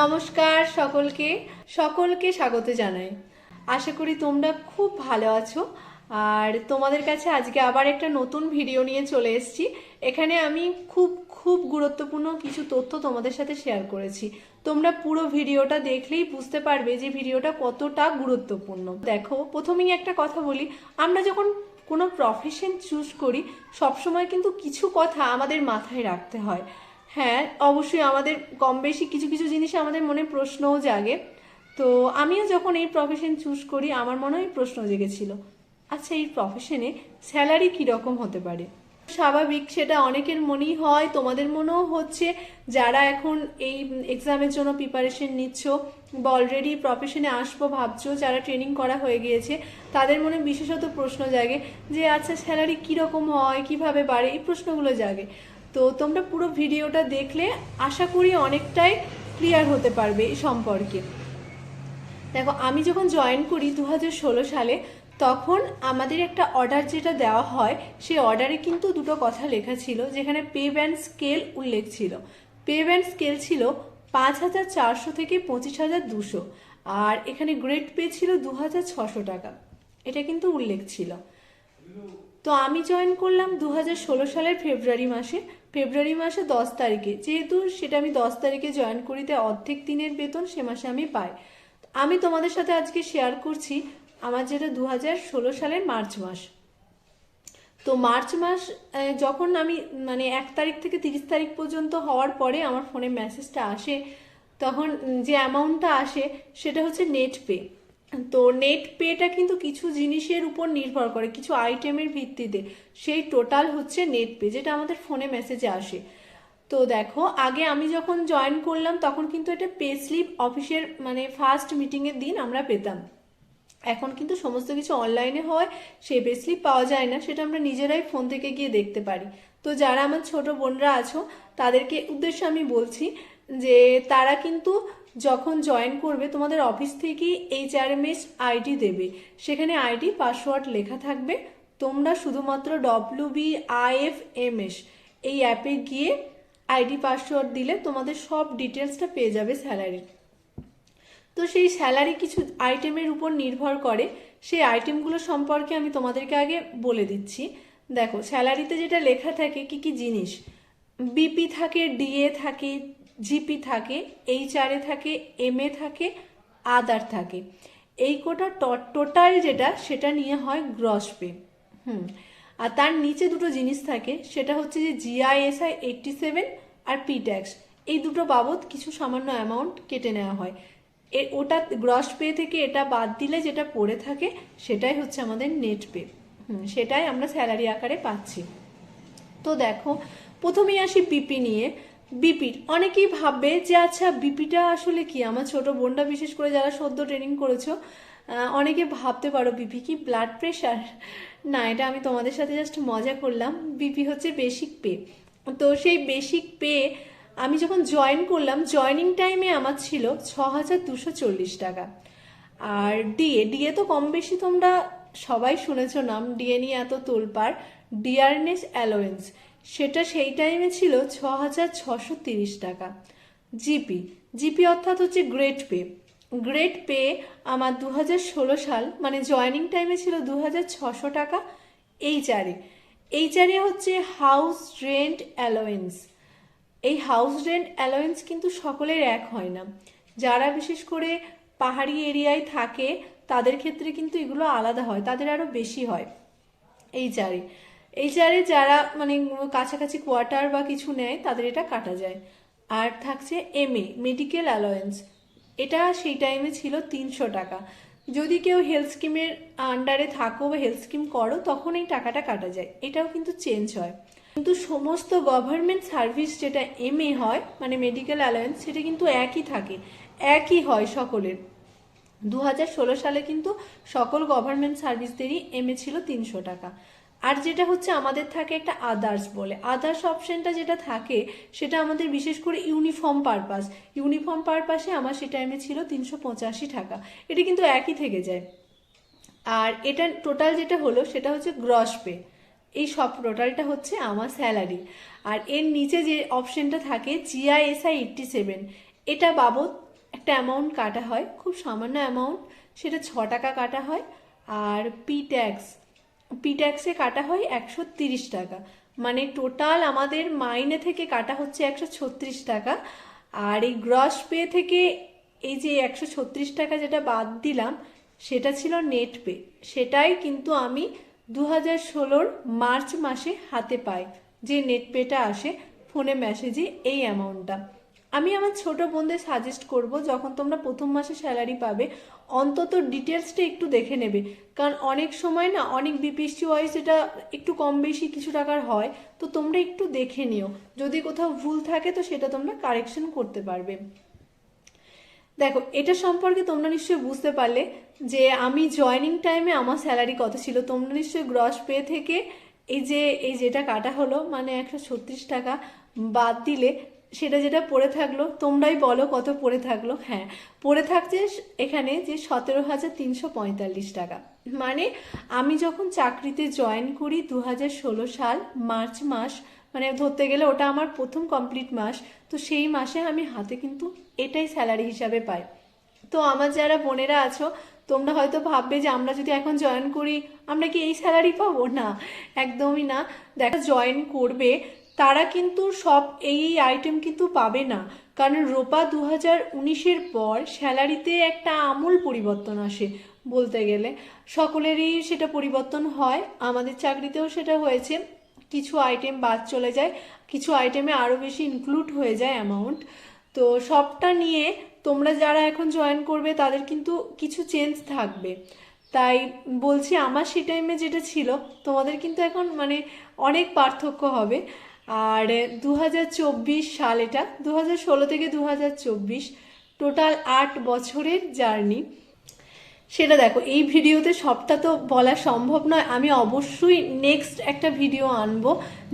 নমস্কার সকলকে সকলকে স্বাগত জানাই। আশা করি তোমরা খুব ভালো আছো। আর তোমাদের কাছে আজকে আবার একটা নতুন ভিডিও নিয়ে চলে এসেছি। এখানে আমি খুব খুব গুরুত্বপূর্ণ কিছু তথ্য তোমাদের সাথে শেয়ার করেছি। তোমরা পুরো ভিডিওটা দেখলেই বুঝতে পারবে যে ভিডিওটা কতটা গুরুত্বপূর্ণ। দেখো, প্রথমেই একটা কথা বলি। আমরা যখন কোনো প্রফেশন চুজ করি, সবসময় কিন্তু কিছু কথা আমাদের মাথায় রাখতে হয়। হ্যাঁ অবশ্যই আমাদের কম বেশি কিছু কিছু জিনিসে আমাদের মনে প্রশ্নও জাগে। তো আমিও যখন এই প্রফেশন চুজ করি, আমার মনে হয় প্রশ্ন জেগেছিল। আচ্ছা এই প্রফেশনে স্যালারি কীরকম হতে পারে? স্বাভাবিক, সেটা অনেকের মনেই হয়, তোমাদের মনেও হচ্ছে। যারা এখন এই এক্সামের জন্য প্রিপারেশন নিচ্ছ, বা অলরেডি প্রফেশনে আসব ভাবছ, যারা ট্রেনিং করা হয়ে গিয়েছে, তাদের মনে বিশেষত প্রশ্ন জাগে যে আচ্ছা স্যালারি কীরকম হয়, কীভাবে বাড়ে, এই প্রশ্নগুলো জাগে। তো তোমরা পুরো ভিডিওটা দেখলে আশা করি অনেকটাই ক্লিয়ার হতে পারবে এই সম্পর্কে। দেখো, আমি যখন জয়েন করি দু হাজার ষোলো সালে, তখন আমাদের একটা অর্ডার যেটা দেওয়া হয়, সেই অর্ডারে কিন্তু দুটো কথা লেখা ছিল, যেখানে পে ব্যান্ড স্কেল উল্লেখ ছিল। পে ব্যান্ড স্কেল ছিল পাঁচ হাজার চারশো থেকে পঁচিশ হাজার দুশো, আর এখানে গ্রেড পে ছিল দু হাজার ছশো টাকা। এটা কিন্তু উল্লেখ ছিল। তো আমি জয়েন করলাম দু হাজার ষোলো সালের ফেব্রুয়ারি মাসে ফেব্রুয়ারি মাসে দশ তারিখে। যেহেতু সেটা আমি দশ তারিখে জয়েন করিতে অর্ধেক দিনের বেতন সে মাসে আমি পাই। আমি তোমাদের সাথে আজকে শেয়ার করছি আমার যেটা দু ষোলো সালের মার্চ মাস। তো মার্চ মাস যখন আমি মানে এক তারিখ থেকে তিরিশ তারিখ পর্যন্ত হওয়ার পরে আমার ফোনে মেসেজটা আসে, তখন যে অ্যামাউন্টটা আসে, সেটা হচ্ছে নেট পে তো নেট পেটা কিন্তু কিছু জিনিসের উপর নির্ভর করে, কিছু আইটেমের ভিত্তিতে। সেই টোটাল হচ্ছে নেট পে যেটা আমাদের ফোনে মেসেজে আসে। তো দেখো, আগে আমি যখন জয়েন করলাম, তখন কিন্তু এটা পে স্লিপ অফিসের মানে ফার্স্ট মিটিংয়ের দিন আমরা পেতাম। এখন কিন্তু সমস্ত কিছু অনলাইনে হয়, সেই পে স্লিপ পাওয়া যায় না, সেটা আমরা নিজেরাই ফোন থেকে গিয়ে দেখতে পারি। তো যারা আমার ছোট বোনরা আছো, তাদেরকে উদ্দেশ্যে আমি বলছি যে, তারা কিন্তু যখন জয়েন করবে, তোমাদের অফিস থেকেই H R M S ID দেবে। সেখানে আইডি পাসওয়ার্ড লেখা থাকবে। তোমরা শুধুমাত্র W B I F M S এই অ্যাপে গিয়ে আইডি পাসওয়ার্ড দিলে তোমাদের সব ডিটেলসটা পেয়ে যাবে স্যালারির তো সেই স্যালারি কিছু আইটেমের উপর নির্ভর করে। সেই আইটেমগুলো সম্পর্কে আমি তোমাদেরকে আগে বলে দিচ্ছি। দেখো স্যালারিতে যেটা লেখা থাকে, কি কি জিনিস? বিপি থাকে ডিএ থাকে জিপি থাকে এইচ এইচআরএ থাকে এমএ থাকে আদার থাকে। এই কোটা টোটাল যেটা, সেটা নিয়ে হয় গ্রস পে হুম। আর তার নিচে দুটো জিনিস থাকে, সেটা হচ্ছে যে জিআইএসআই এইটটি সেভেন আর পি ট্যাক্স এই দুটো বাবদ কিছু সামান্য অ্যামাউন্ট কেটে নেওয়া হয়। এ, ওটা গ্রস পে থেকে এটা বাদ দিলে যেটা পড়ে থাকে, সেটাই হচ্ছে আমাদের নেট পে হুম, সেটাই আমরা স্যালারি আকারে পাচ্ছি। তো দেখো, প্রথমেই আসি পিপি নিয়ে। বিপির অনেকেই ভাববে যে আচ্ছা বিপিটা আসলে কি? আমার ছোট বোনটা বিশেষ করে যারা সদ্য ট্রেনিং করেছ অনেকে ভাবতে পারো বিপি কি ব্লাড প্রেশার না, এটা আমি তোমাদের সাথে জাস্ট মজা করলাম। বিপি হচ্ছে বেসিক পে তো সেই বেসিক পে আমি যখন জয়েন করলাম জয়নিং টাইমে আমার ছিল ছ হাজার দুশো চল্লিশ টাকা। আর ডিএ ডিএ তো কম বেশি তোমরা সবাই শুনেছ নাম। ডিএ নিয়ে এত তোলপাড়। ডিয়ারনেস অ্যালোয়েন্স সেটা সেই টাইমে ছিল ছ হাজার ছশো তিরিশ টাকা। জিপি জিপি অর্থাৎ হচ্ছে গ্রেট পে গ্রেট পে আমার দু ষোলো সাল মানে জয়নিং টাইমে ছিল দু হাজার ছশো টাকা এইচআরএ এইচআরএ হচ্ছে হাউস রেন্ট অ্যালোয়েন্স এই হাউস রেন্ট অ্যালোয়েন্স কিন্তু সকলের এক হয় না। যারা বিশেষ করে পাহাড়ি এরিয়ায় থাকে, তাদের ক্ষেত্রে কিন্তু এগুলো আলাদা হয়, তাদের আরও বেশি হয়। এই চারে এই চারে যারা মানে কাছাকাছি কোয়ার্টার বা কিছু নেয়, তাদের এটা কাটা যায়। আর থাকছে এমএ মেডিকেল অ্যালোয়েন্স এটা সেই টাইমে ছিল তিনশো টাকা। যদি কেউ হেলথ স্কিমের আন্ডারে থাকো বা হেলথ স্কিম করো, তখন এই টাকাটা কাটা যায়। এটাও কিন্তু চেঞ্জ হয়। কিন্তু সমস্ত গভর্নমেন্ট সার্ভিস যেটা এমএ হয় মানে মেডিকেল অ্যালায়েন্স সেটা কিন্তু একই থাকে। একই হয় সকলের। দু হাজার ষোলো সালে কিন্তু সকল গভর্নমেন্ট সার্ভিসদেরই এমএ ছিল তিনশো টাকা। আর যেটা হচ্ছে আমাদের থাকে একটা আদার্স বলে। আদার্স অপশনটা যেটা থাকে, সেটা আমাদের বিশেষ করে ইউনিফর্ম পারপাস ইউনিফর্ম পারপাসে আমার সে টাইমে ছিল তিনশো পঁচাশি টাকা। এটা কিন্তু একই থেকে যায়। আর এটা টোটাল যেটা হলো, সেটা হচ্ছে গ্রস পে এই সব টোটালটা হচ্ছে আমার স্যালারি আর এর নিচে যে অপশনটা থাকে জিআইএসআই এইটটি সেভেন এটা বাবদ একটা অ্যামাউন্ট কাটা হয়। খুব সামান্য অ্যামাউন্ট সেটা ছ টাকা কাটা হয়। আর পি ট্যাক্স পি ট্যাক্সে কাটা হয় একশো তিরিশ টাকা। মানে টোটাল আমাদের মাইনে থেকে কাটা হচ্ছে একশো ছত্রিশ টাকা। আর এই গ্রস পে থেকে এই যে একশো ছত্রিশ টাকা যেটা বাদ দিলাম, সেটা ছিল নেট পে সেটাই কিন্তু আমি দু হাজার ষোলোর মার্চ মাসে হাতে পাই। যে নেট পেটা আসে, ফোনে মেসেজে এই অ্যামাউন্টটা আমি আমার ছোট বোনদের সাজেস্ট করব, যখন তোমরা প্রথম মাসে স্যালারি পাবে, অন্তত ডিটেলসটা একটু দেখে নেবে। কারণ অনেক সময় না, অনেক বিপিএসসি ওয়াইজ এটা একটু কম বেশি কিছু টাকার হয়, তো তোমরা একটু দেখে নিও। যদি কোথাও ভুল থাকে, তো সেটা তোমরা কারেকশন করতে পারবে। দেখো, এটা সম্পর্কে তোমরা নিশ্চয়ই বুঝতে পারলে যে আমি জয়নিং টাইমে আমার স্যালারি কত ছিল। তোমরা নিশ্চয়ই গ্রস পে থেকে এই যে, এই যেটা কাটা হলো মানে একশো ছত্রিশ টাকা বাদ দিলে সেটা যেটা পড়ে থাকল, তোমরাই বলো কত পড়ে থাকল। হ্যাঁ পড়ে থাকছে এখানে যে সতেরো হাজার তিনশো পঁয়তাল্লিশ টাকা। মানে আমি যখন চাকরিতে জয়েন করি দু হাজার ষোলো সাল, মার্চ মাস মানে ধরতে গেলে ওটা আমার প্রথম কমপ্লিট মাস, তো সেই মাসে আমি হাতে কিন্তু এটাই স্যালারি হিসাবে পাই। তো আমার যারা বোনেরা আছো, তোমরা হয়তো ভাববে যে আমরা যদি এখন জয়েন করি, আমরা কি এই স্যালারি পাবো? না, একদমই না। দেখা জয়েন করবে তারা কিন্তু সব এই আইটেম কিন্তু পাবে না। কারণ রোপা দু হাজার উনিশের পর স্যালারিতে একটা আমূল পরিবর্তন আসে বলতে গেলে। সকলেরই সেটা পরিবর্তন হয়, আমাদের চাকরিতেও সেটা হয়েছে। কিছু আইটেম বাদ চলে যায়, কিছু আইটেমে আরও বেশি ইনক্লুড হয়ে যায় অ্যামাউন্ট তো সবটা নিয়ে তোমরা যারা এখন জয়েন করবে, তাদের কিন্তু কিছু চেঞ্জ থাকবে। তাই বলছি, আমার সেই টাইমে যেটা ছিল, তোমাদের কিন্তু এখন মানে অনেক পার্থক্য হবে। আর দু হাজার চব্বিশ সাল এটা দু থেকে দু হাজার চব্বিশ টোটাল আট বছরের জার্নি। সেটা দেখো, এই ভিডিওতে সবটা তো বলা সম্ভব নয়, আমি অবশ্যই নেক্সট একটা ভিডিও আনব,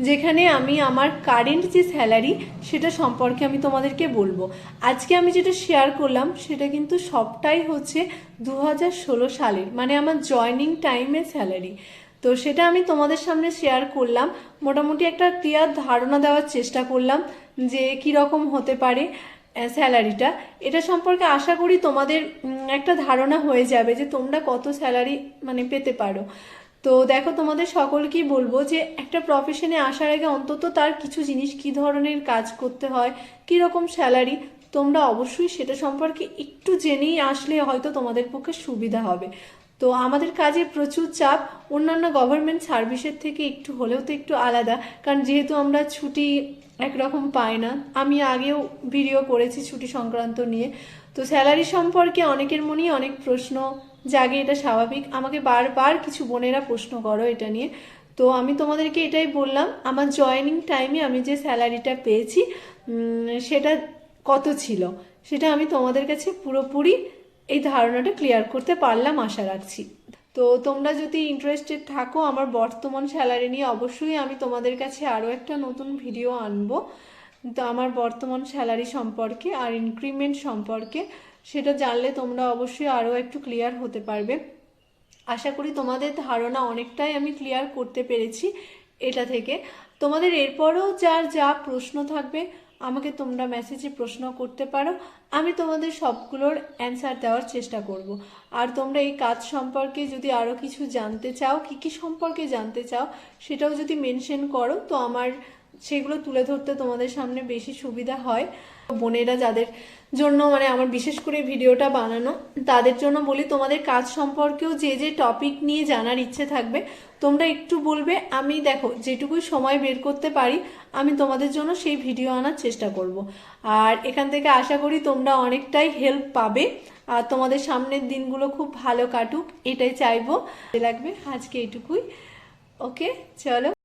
যেখানে আমি আমার কারেন্ট যে স্যালারি সেটা সম্পর্কে আমি তোমাদেরকে বলব। আজকে আমি যেটা শেয়ার করলাম, সেটা কিন্তু সবটাই হচ্ছে দু সালের মানে আমার জয়নিং টাইমের স্যালারি তো সেটা আমি তোমাদের সামনে শেয়ার করলাম। মোটামুটি একটা ক্লিয়ার ধারণা দেওয়ার চেষ্টা করলাম যে কীরকম হতে পারে স্যালারিটা। এটা সম্পর্কে আশা করি তোমাদের একটা ধারণা হয়ে যাবে যে তোমরা কত স্যালারি মানে পেতে পারো। তো দেখো, তোমাদের সকলকেই বলব যে একটা প্রফেশনে আসার আগে অন্তত তার কিছু জিনিস কি ধরনের কাজ করতে হয় কি রকম স্যালারি, তোমরা অবশ্যই সেটা সম্পর্কে একটু জেনেই আসলে হয়তো তোমাদের পক্ষে সুবিধা হবে। তো আমাদের কাজে প্রচুর চাপ। অন্যান্য গভর্নমেন্ট সার্ভিসের থেকে একটু হলেও তো একটু আলাদা, কারণ যেহেতু আমরা ছুটি একরকম পাই না, আমি আগেও ভিডিও করেছি ছুটি সংক্রান্ত নিয়ে। তো স্যালারি সম্পর্কে অনেকের মনেই অনেক প্রশ্ন, জাগে এটা স্বাভাবিক। আমাকে বারবার কিছু বোনেরা প্রশ্ন করো এটা নিয়ে। তো আমি তোমাদেরকে এটাই বললাম, আমার জয়েনিং টাইমে আমি যে স্যালারিটা পেয়েছি সেটা কত ছিল? সেটা আমি তোমাদের কাছে পুরোপুরি এই ধারণাটা ক্লিয়ার করতে পারলাম, আশা রাখছি। তো তোমরা যদি ইন্টারেস্টেড থাকো আমার বর্তমান স্যালারি নিয়ে, অবশ্যই আমি তোমাদের কাছে আরও একটা নতুন ভিডিও আনব। তো আমার বর্তমান স্যালারি সম্পর্কে আর ইনক্রিমেন্ট সম্পর্কে, সেটা জানলে তোমরা অবশ্যই আরও একটু ক্লিয়ার হতে পারবে। আশা করি তোমাদের ধারণা অনেকটাই আমি ক্লিয়ার করতে পেরেছি এটা থেকে। তোমাদের এরপরও যার যা প্রশ্ন থাকবে আমাকে তোমরা মেসেজে প্রশ্ন করতে পারো। আমি তোমাদের সবগুলোর অ্যান্সার দেওয়ার চেষ্টা করব। আর তোমরা এই কাজ সম্পর্কে যদি আরও কিছু জানতে চাও, কি কি সম্পর্কে জানতে চাও, সেটাও যদি মেনশন করো, তো আমার সেগুলো তুলে ধরতে তোমাদের সামনে বেশি সুবিধা হয়। বোনেরা যাদের জন্য মানে আমার বিশেষ করে ভিডিওটা বানানো, তাদের জন্য বলি তোমাদের কাজ সম্পর্কেও যে যে টপিক নিয়ে জানার ইচ্ছে থাকবে, তোমরা একটু বলবে। আমি দেখো, যেটুকুই সময় বের করতে পারি, আমি তোমাদের জন্য সেই ভিডিও আনার চেষ্টা করব। আর এখান থেকে আশা করি তোমরা অনেকটাই হেল্প পাবে। আর তোমাদের সামনের দিনগুলো খুব ভালো কাটুক, এটাই চাইব। লাগবে আজকে এটুকুই। ওকে চলো।